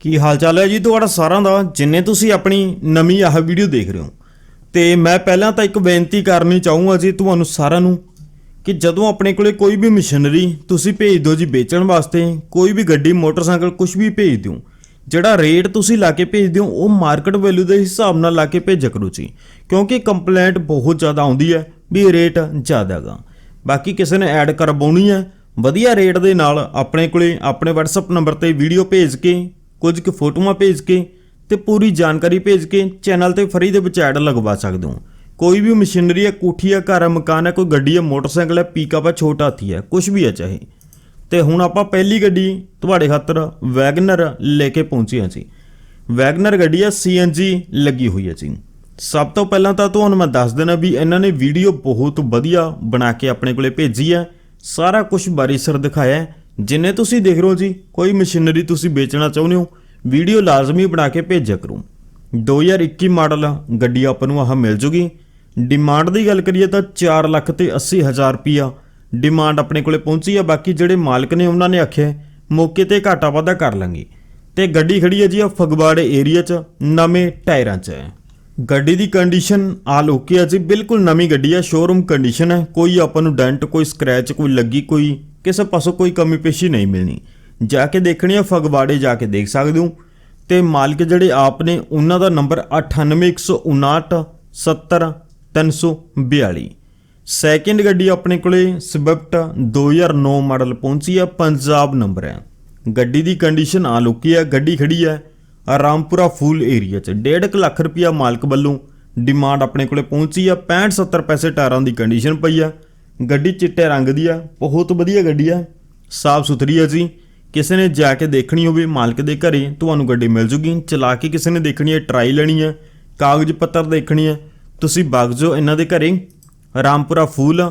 ਕੀ ਹਾਲ ਚਾਲ ਹੈ ਜੀ? ਤੁਹਾਡਾ ਸਾਰਿਆਂ ਦਾ, ਜਿੰਨੇ ਤੁਸੀਂ ਆਪਣੀ ਨਵੀਂ ਆਹ ਵੀਡੀਓ ਦੇਖ ਰਹੇ ਹੋ। ਤੇ ਮੈਂ ਪਹਿਲਾਂ ਤਾਂ ਇੱਕ ਬੇਨਤੀ ਕਰਨੀ ਚਾਹੂੰਗਾ ਜੀ ਤੁਹਾਨੂੰ ਸਾਰਿਆਂ ਨੂੰ ਕਿ ਜਦੋਂ ਆਪਣੇ ਕੋਲੇ ਕੋਈ ਵੀ ਮਸ਼ੀਨਰੀ ਤੁਸੀਂ ਭੇਜ ਦਿਓ ਜੀ ਵੇਚਣ ਵਾਸਤੇ, ਕੋਈ ਵੀ ਗੱਡੀ, ਮੋਟਰਸਾਈਕਲ ਕੁਝ ਵੀ ਭੇਜ ਦਿਓ, ਜਿਹੜਾ ਰੇਟ ਤੁਸੀਂ ਲਾ ਕੇ ਭੇਜ ਦਿਓ, ਉਹ ਮਾਰਕੀਟ ਵੈਲਿਊ ਦੇ ਹਿਸਾਬ ਨਾਲ ਲਾ ਕੇ ਭੇਜਿਆ ਕਰੋ ਜੀ। ਕਿਉਂਕਿ ਕੰਪਲੇਂਟ ਬਹੁਤ ਜ਼ਿਆਦਾ ਆਉਂਦੀ ਹੈ ਵੀ ਰੇਟ ਜ਼ਿਆਦਾ ਹੈਗਾ। ਬਾਕੀ ਕਿਸੇ ਨੇ ਐਡ ਕਰਵਾਉਣੀ ਹੈ, ਵਧੀਆ ਰੇਟ ਦੇ ਨਾਲ ਆਪਣੇ ਕੋਲੇ, ਆਪਣੇ WhatsApp ਨੰਬਰ ਤੇ ਵੀਡੀਓ ਭੇਜ ਕੇ ਕੁਝ ਕੁ ਫੋਟੋਆਂ ਭੇਜ ਕੇ ਤੇ ਪੂਰੀ ਜਾਣਕਾਰੀ ਭੇਜ ਕੇ ਚੈਨਲ ਤੇ ਫਰੀ ਦੇ ਵਿੱਚ ਐਡ ਲਗਵਾ ਸਕਦੇ ਹੋ। ਕੋਈ ਵੀ ਮਸ਼ੀਨਰੀ ਹੈ, ਕੋਠੀ ਹੈ, ਘਰ ਹੈ, ਮਕਾਨ ਹੈ, ਕੋਈ ਗੱਡੀ ਹੈ, ਮੋਟਰਸਾਈਕਲ ਹੈ ਪਿਕਅਪ ਹੈ, ਛੋਟਾ ਹਾਥੀ ਹੈ ਕੁਝ ਵੀ ਹੈ ਚਾਹੇ। ਤੇ ਹੁਣ ਆਪਾਂ ਪਹਿਲੀ ਗੱਡੀ ਤੁਹਾਡੇ ਖਾਤਰ ਵੈਗਨਰ ਲੈ ਕੇ ਪਹੁੰਚੇ ਹਾਂ ਜੀ। ਵੈਗਨਰ ਗੱਡੀ ਹੈ CNG ਲੱਗੀ ਹੋਈ ਹੈ ਜੀ। ਸਭ ਤੋਂ ਪਹਿਲਾਂ ਤਾਂ ਤੁਹਾਨੂੰ ਮੈਂ ਦੱਸ ਦੇਣਾ ਵੀ ਇਹਨਾਂ ਨੇ ਵੀਡੀਓ ਬਹੁਤ ਵਧੀਆ ਬਣਾ ਕੇ ਆਪਣੇ ਕੋਲੇ ਭੇਜੀ ਹੈ। ਸਾਰਾ ਕੁਝ ਬਾਰੀਸਰ ਦਿਖਾਇਆ ਹੈ। ਜਿੰਨੇ ਤੁਸੀਂ ਦੇਖ ਰਹੇ ਹੋ ਜੀ, ਕੋਈ ਮਸ਼ੀਨਰੀ ਤੁਸੀਂ ਵੇਚਣਾ ਚਾਹੁੰਦੇ ਹੋ, ਵੀਡੀਓ ਲਾਜ਼ਮੀ ਬਣਾ ਕੇ ਭੇਜਿਆ ਕਰੋ। 2021 ਮਾਡਲ ਗੱਡੀ ਆਪਾਂ ਨੂੰ ਆਹ ਮਿਲ ਜੂਗੀ। ਡਿਮਾਂਡ ਦੀ ਗੱਲ ਕਰੀਏ ਤਾਂ 4 ਲੱਖ ਤੇ 80 ਹਜ਼ਾਰ ਰੁਪਿਆ ਡਿਮਾਂਡ ਆਪਣੇ ਕੋਲੇ ਪਹੁੰਚੀ ਆ, ਬਾਕੀ ਜਿਹੜੇ ਮਾਲਕ ਨੇ ਉਹਨਾਂ ਨੇ ਆਖਿਆ, ਮੌਕੇ ਤੇ ਘਾਟਾ ਵਾਧਾ ਕਰ ਲਾਂਗੇ। ਤੇ ਗੱਡੀ ਖੜੀ ਹੈ ਜੀ ਆ ਫਗਵਾੜੇ ਏਰੀਆ 'ਚ, ਨਵੇਂ ਟਾਇਰਾਂ 'ਚ। ਹੈ ਗੱਡੀ ਦੀ ਕੰਡੀਸ਼ਨ ਆਲ ਓਕੇ ਆ ਜੀ, ਬਿਲਕੁਲ ਨਵੀਂ ਗੱਡੀ ਆ ਸ਼ੋਰੂਮ ਕੰਡੀਸ਼ਨ ਹੈ, ਕੋਈ ਆਪਾਂ ਨੂੰ ਡੈਂਟ ਕੋਈ ਸਕ੍ਰੈਚ ਕੋਈ ਲੱਗੀ, ਕੋਈ ਕਿਸੇ ਪਾਸੋਂ ਕੋਈ ਕਮੀ ਪੇਸ਼ੀ ਨਹੀਂ ਮਿਲਣੀ। ਜਾ ਕੇ ਦੇਖਣੀ ਹੈ ਫਗਵਾੜੇ ਜਾ ਕੇ ਦੇਖ ਸਕਦੇ ਹੋ। ਤੇ ਮਾਲਕ ਜਿਹੜੇ ਆਪ ਨੇ, ਉਹਨਾਂ ਦਾ ਨੰਬਰ 98159 70 342 ਸੈਕਿੰਡ ਗੱਡੀ ਆਪਣੇ ਕੋਲੇ ਸਵਿਫਟ 2009 ਮਾਡਲ ਪਹੁੰਚੀ ਹੈ ਪੰਜਾਬ ਨੰਬਰ ਹੈ ਗੱਡੀ ਦੀ ਕੰਡੀਸ਼ਨ ਆ ਲੁਕੀ ਹੈ ਗੱਡੀ ਖੜੀ ਹੈ ਰਾਮਪੁਰਾ ਫੂਲ ਏਰੀਆ 'ਚ। 1.5 ਲੱਖ ਰੁਪਿਆ ਮਾਲਕ ਵੱਲੋਂ ਡਿਮਾਂਡ ਆਪਣੇ ਕੋਲੇ ਪਹੁੰਚੀ ਹੈ 65 70 ਪੈਸੇ ਟਾਇਰਾਂ ਦੀ ਕੰਡੀਸ਼ਨ ਪਈ ਹੈ ਗੱਡੀ ਚਿੱਟੇ ਰੰਗ ਦੀ ਆ, ਬਹੁਤ ਵਧੀਆ ਗੱਡੀ ਹੈ ਸਾਫ਼ ਸੁਥਰੀ ਹੈ ਜੀ। ਕਿਸੇ ਨੇ ਜਾ ਕੇ ਦੇਖਣੀ ਹੋਵੇ ਮਾਲਕ ਦੇ ਘਰੇ, ਤੁਹਾਨੂੰ ਗੱਡੀ ਮਿਲ ਜੂਗੀ। ਚਲਾ ਕੇ ਕਿਸੇ ਨੇ ਦੇਖਣੀ ਹੈ ਟਰਾਈ ਲੈਣੀ ਹੈ ਕਾਗਜ਼ ਪੱਤਰ ਦੇਖਣੀ ਹੈ ਤੁਸੀਂ ਵਗ ਜਾਓ ਇਹਨਾਂ ਦੇ ਘਰੇ। ਰਾਮਪੁਰਾ ਫੂਲ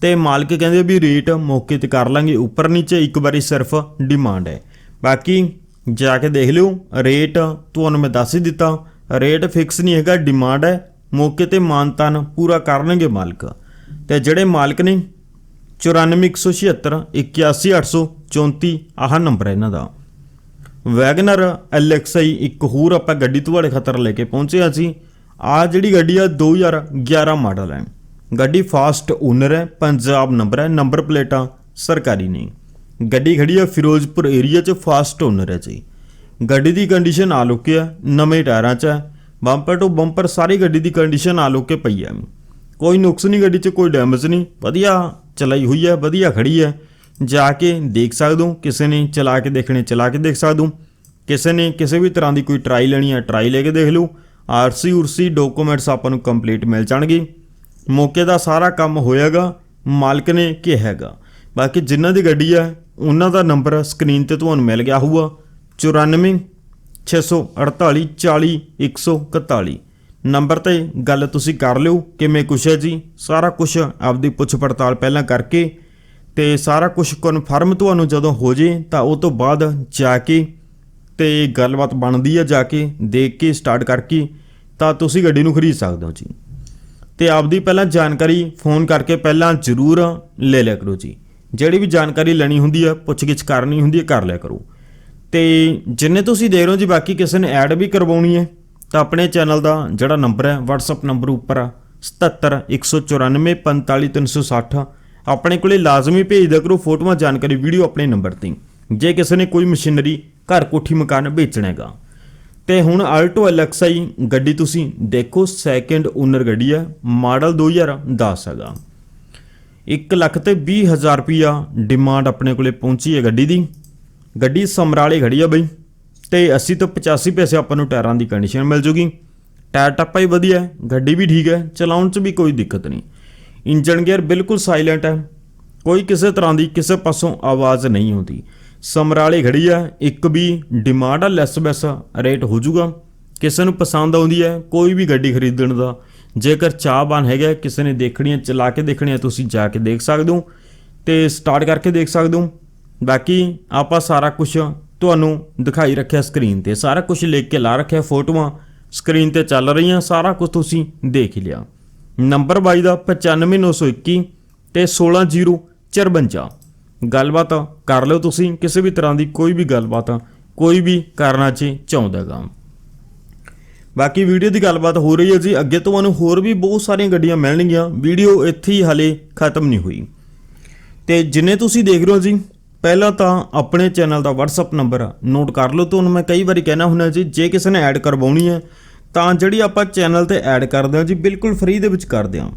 ਤੇ ਮਾਲਕ ਕਹਿੰਦੇ ਵੀ ਰੇਟ ਮੌਕੇ ਤੇ ਕਰ ਲਾਂਗੇ, ਉੱਪਰ ਨੀਚੇ ਇੱਕ ਵਾਰੀ ਸਿਰਫ ਡਿਮਾਂਡ ਹੈ। ਬਾਕੀ ਜਾ ਕੇ ਦੇਖ ਲਿਓ, ਰੇਟ ਤੁਹਾਨੂੰ ਮੈਂ ਦੱਸ ਹੀ ਦਿੱਤਾ। ਰੇਟ ਫਿਕਸ ਨਹੀਂ ਹੈਗਾ ਡਿਮਾਂਡ ਹੈ। ਮੌਕੇ ਤੇ ਮਾਨਤਾਨ ਪੂਰਾ ਕਰਨਗੇ ਮਾਲਕ। ਤੇ ਜਿਹੜੇ ਮਾਲਕ ਨੇ 94176 81834 ਆਹ ਨੰਬਰ ਹੈ ਇਹਨਾਂ ਦਾ। ਵੈਗਨਰ LXI ਇੱਕ ਹੋਰ ਆਪਾਂ ਗੱਡੀ ਤੁਹਾਡੇ ਖਤਰ ਲੈ ਕੇ ਪਹੁੰਚੇ ਹਾਂ ਸੀ ਆ ਜਿਹੜੀ ਗੱਡੀ ਆ 2011 ਮਾਡਲ ਹੈ। ਗੱਡੀ ਫਾਸਟ ਓਨਰ ਹੈ, ਪੰਜਾਬ ਨੰਬਰ ਹੈ, ਨੰਬਰ ਪਲੇਟਾਂ ਸਰਕਾਰੀ ਨਹੀਂ ਗੱਡੀ ਖੜੀ ਆ ਫਿਰੋਜ਼ਪੁਰ ਏਰੀਆ 'ਚ, ਫਾਸਟ ਓਨਰ ਹੈ ਜੀ। ਗੱਡੀ ਦੀ ਕੰਡੀਸ਼ਨ ਆ ਲੁਕੀ ਆ ਨਵੇਂ ਟਾਇਰਾਂ 'ਚ ਹੈ। ਬੰਪਰ ਟੂ ਬੰਪਰ ਸਾਰੀ ਗੱਡੀ ਦੀ ਕੰਡੀਸ਼ਨ ਆ ਲੁਕੇ ਪਈ ਹੈ। ਕੋਈ ਨੁਕਸ ਨਹੀਂ, ਗੱਡੀ 'ਚ ਕੋਈ ਡੈਮੇਜ ਨਹੀਂ। ਵਧੀਆ, ਚਲਾਈ ਹੋਈ ਹੈ, ਵਧੀਆ ਖੜੀ ਹੈ। ਜਾ ਕੇ ਦੇਖ ਸਕਦੇ ਹੋ ਕਿਸੇ ਨੇ ਚਲਾ ਕੇ ਦੇਖਣੇ, ਚਲਾ ਕੇ ਦੇਖ ਸਕਦੇ। ਹੋ ਕਿਸੇ ਨੇ ਕਿਸੇ ਵੀ ਤਰ੍ਹਾਂ ਦੀ ਕੋਈ ਟਰਾਈ ਲੈਣੀ ਹੈ ਟਰਾਈ ਲੈ ਕੇ ਦੇਖ ਲਓ ਆਰਸੀ ਉਰਸੀ ਡਾਕੂਮੈਂਟਸ ਆਪਾਂ ਨੂੰ ਕੰਪਲੀਟ ਮਿਲ ਜਾਣਗੇ। ਮੌਕੇ ਦਾ ਸਾਰਾ ਕੰਮ ਹੋਏਗਾ ਮਾਲਕ ਨੇ ਕਿਹਾ ਬਾਕੀ ਜਿਨ੍ਹਾਂ ਦੀ ਗੱਡੀ ਹੈ, ਉਹਨਾਂ ਦਾ ਨੰਬਰ ਸਕਰੀਨ ਤੇ ਤੁਹਾਨੂੰ ਮਿਲ ਗਿਆ ਹੋਊਗਾ। 94 648 40 141 ਨੰਬਰ ਤੇ ਗੱਲ ਤੁਸੀਂ ਕਰ ਲਿਓ, ਕਿਵੇਂ ਕੁਛ ਹੈ ਜੀ? ਸਾਰਾ ਕੁਝ ਆਪਦੀ ਪੁੱਛ ਪੜਤਾਲ ਪਹਿਲਾਂ ਕਰਕੇ ਤੇ ਸਾਰਾ ਕੁਝ ਕਨਫਰਮ ਤੁਹਾਨੂੰ ਜਦੋਂ ਹੋ ਜੇ ਤਾਂ ਉਹ ਤੋਂ ਬਾਅਦ ਜਾ ਕੇ ਤੇ ਗੱਲਬਾਤ ਬਣਦੀ ਹੈ ਜਾ ਕੇ, ਦੇਖ ਕੇ ਸਟਾਰਟ ਕਰਕੇ ਤਾਂ ਤੁਸੀਂ ਗੱਡੀ ਨੂੰ ਖਰੀਦ ਸਕਦੇ ਹੋ ਜੀ। ਤੇ ਆਪਦੀ ਪਹਿਲਾਂ ਜਾਣਕਾਰੀ ਫੋਨ ਕਰਕੇ ਪਹਿਲਾਂ ਜ਼ਰੂਰ ਲੈ ਲਿਆ ਕਰੋ ਜੀ। ਜਿਹੜੀ ਵੀ ਜਾਣਕਾਰੀ ਲੈਣੀ ਹੁੰਦੀ ਹੈ ਪੁੱਛਗਿੱਛ ਕਰਨੀ ਹੁੰਦੀ ਹੈ ਕਰ ਲਿਆ ਕਰੋ। ਤੇ ਜਿੰਨੇ ਤੁਸੀਂ ਦੇ ਰਹੇ ਹੋ ਜੀ, ਬਾਕੀ ਕਿਸੇ ਨੇ ਐਡ ਵੀ ਕਰਵਾਉਣੀ ਹੈ। ਤਾਂ ਆਪਣੇ ਚੈਨਲ ਦਾ ਜਿਹੜਾ ਨੰਬਰ ਹੈ, WhatsApp ਨੰਬਰ ਉੱਪਰ ਆ 77 194 45360 ਆਪਣੇ ਕੋਲੇ ਲਾਜ਼ਮੀ ਭੇਜ ਦਿਆ ਕਰੋ, ਫੋਟੋਆਂ, ਜਾਣਕਾਰੀ, ਵੀਡੀਓ ਆਪਣੇ ਨੰਬਰ ਤੇ। ਜੇ ਕਿਸੇ ਨੇ ਕੋਈ ਮਸ਼ੀਨਰੀ ਘਰ ਕੋਠੀ ਮਕਾਨ ਵੇਚਣਾ ਹੈਗਾ। ਤੇ ਹੁਣ ਆਲਟੋ LXI ਗੱਡੀ ਤੁਸੀਂ ਦੇਖੋ ਸੈਕਿੰਡ ਓਨਰ ਗੱਡੀ ਹੈ ਮਾਡਲ 2010 ਹੈਗਾ। 1 ਲੱਖ ਤੇ 20 ਹਜ਼ਾਰ ਰੁਪਿਆ ਡਿਮਾਂਡ ਆਪਣੇ ਕੋਲੇ ਪਹੁੰਚੀ ਹੈ ਗੱਡੀ ਦੀ। ਗੱਡੀ ਸਮਰਾਲੇ ਖੜੀ ਆ ਬਈ। ਤੇ 80 ਤੋਂ 85 ਪੈਸੇ ਆਪਾਂ ਨੂੰ ਟਾਇਰਾਂ ਦੀ ਕੰਡੀਸ਼ਨ ਮਿਲ ਜੂਗੀ। ਟਾਇਰ ਟੱਪਾ ਹੀ ਵਧੀਆ ਗੱਡੀ ਵੀ ਠੀਕ ਹੈ, ਚਲਾਉਣ 'ਚ ਵੀ ਕੋਈ ਦਿੱਕਤ ਨਹੀਂ। ਇੰਜਨ ਗੇਅਰ ਬਿਲਕੁਲ ਸਾਇਲੈਂਟ ਹੈ, ਕੋਈ ਕਿਸੇ ਤਰ੍ਹਾਂ ਦੀ ਕਿਸੇ ਪਾਸੋਂ ਆਵਾਜ਼ ਨਹੀਂ ਆਉਂਦੀ। ਸਮਰਾਲੇ ਖੜੀ ਆ, ਇੱਕ ਵੀ ਡਿਮਾਂਡ ਆ ਲੈਸ ਬੈਸ ਰੇਟ ਹੋ ਜਾਊਗਾ ਕਿਸੇ ਨੂੰ ਪਸੰਦ ਆਉਂਦੀ ਹੈ, ਕੋਈ ਵੀ ਗੱਡੀ ਖਰੀਦਣ ਦਾ। ਜੇਕਰ ਚਾਹਬਾਨ ਹੈਗਾ, ਕਿਸੇ ਨੇ ਦੇਖਣੀ ਹੈ ਚਲਾ ਕੇ ਦੇਖਣੀ ਹੈ ਤੁਸੀਂ ਜਾ ਕੇ ਦੇਖ ਸਕਦੇ ਹੋ ਤੇ ਸਟਾਰਟ ਕਰਕੇ ਦੇਖ ਸਕਦੇ ਹੋ। ਬਾਕੀ ਆਪਾਂ ਸਾਰਾ ਕੁਝ ਤੁਹਾਨੂੰ ਦਿਖਾਈ ਰੱਖਿਆ ਸਕਰੀਨ ਤੇ। ਸਾਰਾ ਕੁਝ ਲਿਖ ਕੇ ਲਾ ਰੱਖਿਆ ਫੋਟੋਆਂ। ਸਕਰੀਨ ਤੇ ਚੱਲ ਰਹੀਆਂ, ਸਾਰਾ ਕੁਝ ਤੁਸੀਂ ਦੇਖ ਲਿਆ। ਨੰਬਰ ਬਾਈ ਦਾ 95921 ਤੇ 16054 ਗੱਲਬਾਤ ਕਰ ਲਓ ਤੁਸੀਂ, ਕਿਸੇ ਵੀ ਤਰ੍ਹਾਂ ਦੀ ਕੋਈ ਵੀ ਗੱਲਬਾਤ, ਕੋਈ ਵੀ ਕਰਨਾ ਚ ਚਾਹੁੰਦਾ ਗਾ ਬਾਕੀ ਵੀਡੀਓ ਦੀ ਗੱਲਬਾਤ ਹੋ ਰਹੀ ਹੈ ਜੀ। ਅੱਗੇ ਤੁਹਾਨੂੰ ਹੋਰ ਵੀ ਬਹੁਤ ਸਾਰੀਆਂ ਗੱਡੀਆਂ ਮਿਲਣਗੀਆਂ। ਵੀਡੀਓ ਇੱਥੇ ਹੀ ਹਲੇ ਖਤਮ ਨਹੀਂ ਹੋਈ। ਤੇ ਜਿੰਨੇ ਤੁਸੀਂ ਦੇਖ ਰਹੇ ਹੋ ਜੀ ਪਹਿਲਾਂ ਤਾਂ ਆਪਣੇ ਚੈਨਲ ਦਾ WhatsApp ਨੰਬਰ ਨੋਟ ਕਰ ਲਓ, ਤੁਹਾਨੂੰ ਮੈਂ ਕਈ ਵਾਰੀ ਕਹਿਣਾ ਹੁੰਦਾ ਜੀ, ਜੇ ਕਿਸੇ ਨੇ ਐਡ ਕਰਵਾਉਣੀ ਹੈ, ਤਾਂ ਜਿਹੜੀ ਆਪਾਂ ਚੈਨਲ ਤੇ ਐਡ ਕਰਦੇ ਹਾਂ ਜੀ, ਬਿਲਕੁਲ ਫ੍ਰੀ ਦੇ ਵਿੱਚ ਕਰਦੇ ਹਾਂ।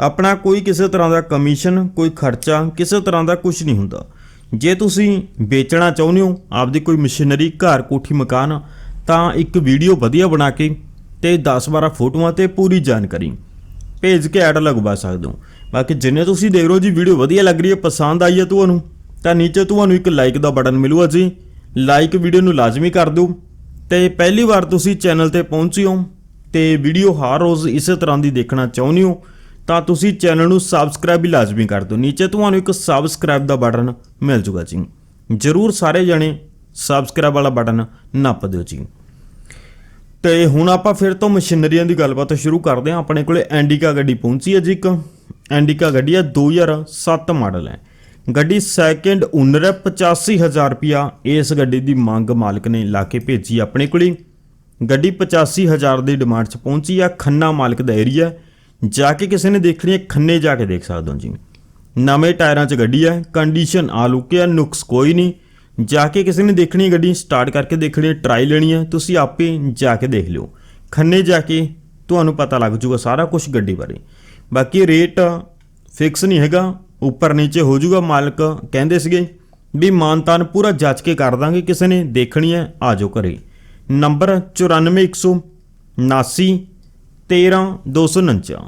ਆਪਣਾ ਕੋਈ ਕਿਸੇ ਤਰ੍ਹਾਂ ਦਾ ਕਮਿਸ਼ਨ ਕੋਈ ਖਰਚਾ, ਕਿਸੇ ਤਰ੍ਹਾਂ ਦਾ ਕੁਝ ਨਹੀਂ ਹੁੰਦਾ। ਜੇ ਤੁਸੀਂ ਵੇਚਣਾ ਚਾਹੁੰਦੇ ਹੋ, ਆਪਦੀ ਕੋਈ ਮਸ਼ੀਨਰੀ ਘਰ, ਕੋਠੀ, ਮਕਾਨ, ਤਾਂ ਇੱਕ ਵੀਡੀਓ ਵਧੀਆ ਬਣਾ ਕੇ ਤੇ 10-12 ਫੋਟੋਆਂ ਤੇ ਪੂਰੀ ਜਾਣਕਾਰੀ, ਭੇਜ ਕੇ ਐਡ ਲਗਵਾ ਸਕਦੇ ਹੋ। ਬਾਕੀ ਜਿੰਨੇ ਤੁਸੀਂ ਦੇਖ ਰਹੇ ਹੋ ਜੀ ਵੀਡੀਓ ਵਧੀਆ ਲੱਗ ਰਹੀ ਹੈ, ਪਸੰਦ ਆਈ ਹੈ ਤੁਹਾਨੂੰ ਤਾਂ ਨੀਚੇ ਤੁਹਾਨੂੰ ਇੱਕ ਲਾਈਕ ਦਾ ਬਟਨ ਮਿਲੂਗਾ ਜੀ। ਲਾਈਕ ਵੀਡੀਓ ਨੂੰ ਲਾਜ਼ਮੀ ਕਰ ਦਿਓ। ਤੇ ਪਹਿਲੀ ਵਾਰ ਤੁਸੀਂ ਚੈਨਲ ਤੇ ਪਹੁੰਚੇ ਹੋ ਤੇ ਵੀਡੀਓ ਹਰ ਰੋਜ਼ ਇਸੇ ਤਰ੍ਹਾਂ ਦੀ ਦੇਖਣਾ ਚਾਹੁੰਦੇ ਹੋ, ਤਾਂ ਤੁਸੀਂ ਚੈਨਲ ਨੂੰ ਸਬਸਕ੍ਰਾਈਬ ਵੀ ਲਾਜ਼ਮੀ ਕਰ ਦਿਓ। ਨੀਚੇ ਤੁਹਾਨੂੰ ਇੱਕ ਸਬਸਕ੍ਰਾਈਬ ਦਾ ਬਟਨ ਮਿਲ ਜੂਗਾ ਜੀ। ਜਰੂਰ ਸਾਰੇ ਜਣੇ ਸਬਸਕ੍ਰਾਈਬ ਵਾਲਾ ਬਟਨ ਨੱਪ ਦਿਓ ਜੀ। ਤੇ ਹੁਣ ਆਪਾਂ ਫਿਰ ਤੋਂ ਮਸ਼ੀਨਰੀਆਂ ਦੀ ਗੱਲਬਾਤ ਸ਼ੁਰੂ ਕਰਦੇ ਹਾਂ। ਆਪਣੇ ਕੋਲੇ ਐਂਡੀਕਾ ਗੱਡੀ ਪਹੁੰਚੀ ਹੈ ਜੀ ਇੱਕ। ਐਂਡੀਕਾ ਗੱਡੀ ਹੈ 2007 ਮਾਡਲ ਹੈ। ਗੱਡੀ ਸੈਕਿੰਡ ਓਨਰ ਹੈ 85000 ਰੁਪਿਆ ਇਸ ਗੱਡੀ ਦੀ ਮੰਗ ਮਾਲਕ ਨੇ ਲਾ ਕੇ ਭੇਜੀ ਆਪਣੇ ਕੋਲੇ। ਗੱਡੀ 85000 ਦੀ ਡਿਮਾਂਡ 'ਚ ਪਹੁੰਚੀ ਆ, ਖੰਨਾ ਮਾਲਕ ਦਾ ਏਰੀਆ ਜਾ ਕੇ ਕਿਸੇ ਨੇ ਦੇਖਣੀ ਹੈ, ਖੰਨੇ ਜਾ ਕੇ ਦੇਖ ਸਕਦੇ ਹੋ ਜੀ। ਨਵੇਂ ਟਾਇਰਾਂ 'ਚ ਗੱਡੀ ਹੈ ਕੰਡੀਸ਼ਨ ਆ ਲੁਕਿਆ ਨੁਕਸ ਕੋਈ ਨਹੀਂ। ਜਾ ਕੇ ਕਿਸੇ ਨੇ ਦੇਖਣੀ ਗੱਡੀ ਸਟਾਰਟ ਕਰਕੇ ਦੇਖਣੀ ਟਰਾਈ ਲੈਣੀ ਹੈ, ਤੁਸੀਂ ਆਪੇ ਜਾ ਕੇ ਦੇਖ ਲਿਓ। ਖੰਨੇ ਜਾ ਕੇ ਤੁਹਾਨੂੰ ਪਤਾ ਲੱਗ ਜੂਗਾ ਸਾਰਾ ਕੁਝ ਗੱਡੀ ਬਾਰੇ। ਬਾਕੀ ਰੇਟ ਫਿਕਸ ਨਹੀਂ ਹੈਗਾ। ਉੱਪਰ ਨੀਚੇ ਹੋ ਜੂਗਾ ਮਾਲਕ, ਕਹਿੰਦੇ ਸੀਗੇ ਵੀ ਮਾਨਤਾਨ ਪੂਰਾ ਜਾਂਚ ਕੇ ਕਰ ਦਾਂਗੇ, ਕਿਸੇ ਨੇ ਦੇਖਣੀ ਹੈ, ਆ ਜਾਓ ਘਰੇ। ਨੰਬਰ 94179 13249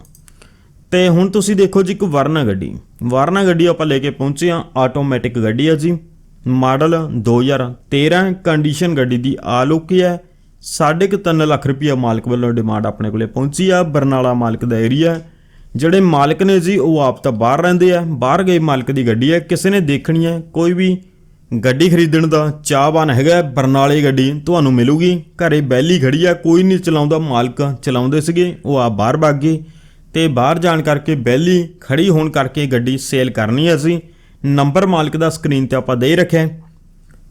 ਤੇ ਹੁਣ ਤੁਸੀਂ ਦੇਖੋ ਜੀ ਇੱਕ ਵਰਨਾ ਗੱਡੀ। ਵਰਨਾ ਗੱਡੀ ਆਪਾਂ ਲੈ ਕੇ ਪਹੁੰਚੇ ਆ ਆਟੋਮੈਟਿਕ ਗੱਡੀ ਆ ਜੀ। ਮਾਡਲ 2013 ਕੰਡੀਸ਼ਨ ਗੱਡੀ ਦੀ ਆ ਲੁਕੀ ਹੈ। ਸਾਢੇ ਕੁ ਤਿੰਨ ਲੱਖ ਰੁਪਈਆ ਮਾਲਕ ਵੱਲੋਂ ਡਿਮਾਂਡ ਆਪਣੇ ਕੋਲੇ ਪਹੁੰਚੀ ਆ। ਬਰਨਾਲਾ ਮਾਲਕ ਦਾ ਏਰੀਆ ਜਿਹੜੇ ਮਾਲਕ ਨੇ ਜੀ, ਉਹ ਆਪ ਤਾਂ ਬਾਹਰ ਰਹਿੰਦੇ ਆ। ਬਾਹਰ ਗਏ ਮਾਲਕ ਦੀ ਗੱਡੀ ਹੈ ਕਿਸੇ ਨੇ ਦੇਖਣੀ ਹੈ ਕੋਈ ਵੀ ਗੱਡੀ ਖਰੀਦਣ ਦਾ ਚਾਹਵਾਨ ਹੈਗਾ ਬਰਨਾਲੇ ਗੱਡੀ, ਤੁਹਾਨੂੰ ਮਿਲੂਗੀ। ਘਰੇ ਬੈਲੀ ਖੜੀ ਆ, ਕੋਈ ਨਹੀਂ ਚਲਾਉਂਦਾ, ਮਾਲਕ ਚਲਾਉਂਦੇ ਸੀਗੇ, ਉਹ ਆ ਬਾਹਰ ਭੱਗ ਗਏ। ਤੇ ਬਾਹਰ ਜਾਣ ਕਰਕੇ ਬੈਲੀ ਖੜੀ ਹੋਣ ਕਰਕੇ ਗੱਡੀ ਸੇਲ ਕਰਨੀ ਹੈ ਅਸੀਂ ਨੰਬਰ ਮਾਲਕ ਦਾ ਸਕਰੀਨ ਤੇ ਆਪਾਂ ਦੇ ਰੱਖਿਆ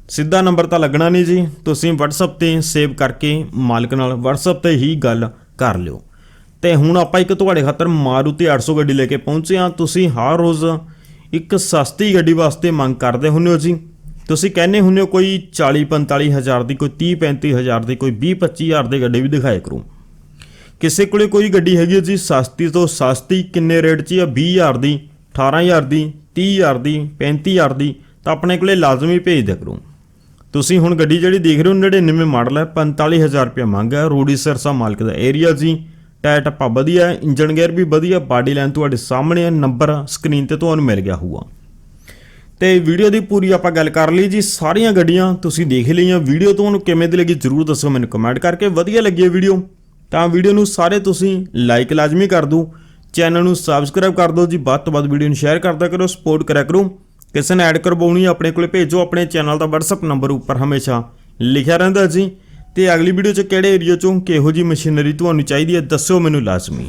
ਸਿੱਧਾ ਨੰਬਰ ਤਾਂ ਲੱਗਣਾ ਨਹੀਂ ਜੀ। ਤੁਸੀਂ WhatsApp ਤੇ ਸੇਵ ਕਰਕੇ ਮਾਲਕ ਨਾਲ WhatsApp ਤੇ ਹੀ ਗੱਲ ਕਰ ਲਿਓ। ਤੇ ਹੁਣ ਆਪਾਂ ਇੱਕ ਤੁਹਾਡੇ ਖਾਤਰ ਮਾਰੂਤੀ 800 ਗੱਡੀ ਲੈ ਕੇ ਪਹੁੰਚੇ ਹਾਂ। ਤੁਸੀਂ ਹਰ ਰੋਜ਼ ਇੱਕ ਸਸਤੀ ਗੱਡੀ ਵਾਸਤੇ ਮੰਗ ਕਰਦੇ ਹੁੰਦੇ ਹੋ ਜੀ। ਤੁਸੀਂ ਕਹਿੰਦੇ ਹੁੰਦੇ ਹੋ ਕੋਈ 40 45 ਹਜ਼ਾਰ ਦੀ, ਕੋਈ 30 35 ਹਜ਼ਾਰ ਦੀ, ਕੋਈ 20 25 ਹਜ਼ਾਰ ਦੀ ਗੱਡੀ ਵੀ ਦਿਖਾਏ ਕਰੋ। ਕਿਸੇ ਕੋਲੇ ਕੋਈ ਗੱਡੀ ਹੈਗੀ ਹੈ ਜੀ, ਸਸਤੀ ਤੋਂ ਸਸਤੀ ਕਿੰਨੇ ਰੇਟ 'ਚ ਆ? 20000 ਦੀ 18000 ਦੀ 30000 ਦੀ 35000 ਦੀ, ਤਾਂ ਆਪਣੇ ਕੋਲੇ ਲਾਜ਼ਮੀ ਭੇਜ ਦਿਆ ਕਰੋ। ਤੁਸੀਂ ਹੁਣ ਗੱਡੀ ਜਿਹੜੀ ਦੇਖ ਰਹੇ ਹੋ 99 ਮਾਡਲ ਹੈ 45000 ਰੁਪਏ ਮੰਗ ਹੈ। ਰੋਡੀ ਸਰਸਾ ਮਾਲਕ ਦਾ ਏਰੀਆ ਜੀ। ਟਾਇਰ ਟੱਪਾ ਵਧੀਆ ਹੈ ਇੰਜਨ ਗੇਅਰ ਵੀ ਵਧੀਆ, ਬਾਡੀ ਲਾਈਨ ਤੁਹਾਡੇ ਸਾਹਮਣੇ ਹੈ ਨੰਬਰ ਸਕਰੀਨ ਤੇ ਤੁਹਾਨੂੰ ਮਿਲ ਗਿਆ ਹੋਊਗਾ। ਤੇ ਵੀਡੀਓ ਦੀ ਪੂਰੀ ਆਪਾਂ ਗੱਲ ਕਰ ਲਈ ਜੀ, ਸਾਰੀਆਂ ਗੱਡੀਆਂ ਤੁਸੀਂ ਦੇਖ ਲਈਆਂ। ਵੀਡੀਓ ਤੁਹਾਨੂੰ ਕਿਵੇਂ ਦੀ ਲੱਗੀ ਜਰੂਰ ਦੱਸੋ ਮੈਨੂੰ ਕਮੈਂਟ ਕਰਕੇ। ਵਧੀਆ ਲੱਗੀ ਹੈ ਵੀਡੀਓ, ਤਾਂ ਵੀਡੀਓ ਨੂੰ ਸਾਰੇ ਤੁਸੀਂ ਲਾਈਕ ਲਾਜ਼ਮੀ ਕਰ ਦਿਓ। ਚੈਨਲ ਨੂੰ ਸਬਸਕ੍ਰਾਈਬ ਕਰ ਦਿਓ ਜੀ, ਵੱਧ ਤੋਂ ਵੱਧ ਵੀਡੀਓ ਨੂੰ ਸ਼ੇਅਰ ਕਰਦਾ ਕਰੋ ਸਪੋਰਟ ਕਰਿਆ ਕਰੋ। ਕਿਸੇ ਨੇ ਐਡ ਕਰਵਾਉਣੀ ਆਪਣੇ ਕੋਲੇ ਭੇਜੋ, ਆਪਣੇ ਚੈਨਲ ਦਾ WhatsApp ਨੰਬਰ ਉੱਪਰ ਹਮੇਸ਼ਾ ਲਿਖਿਆ ਰਹਿੰਦਾ ਜੀ। ਤੇ ਅਗਲੀ ਵੀਡੀਓ 'ਚ ਕਿਹੜੇ ਏਰੀਆ 'ਚੋਂ ਕਿਹੋ ਜੀ ਮਸ਼ੀਨਰੀ ਤੁਹਾਨੂੰ ਚਾਹੀਦੀ ਹੈ, ਦੱਸੋ ਮੈਨੂੰ ਲਾਜ਼ਮੀ।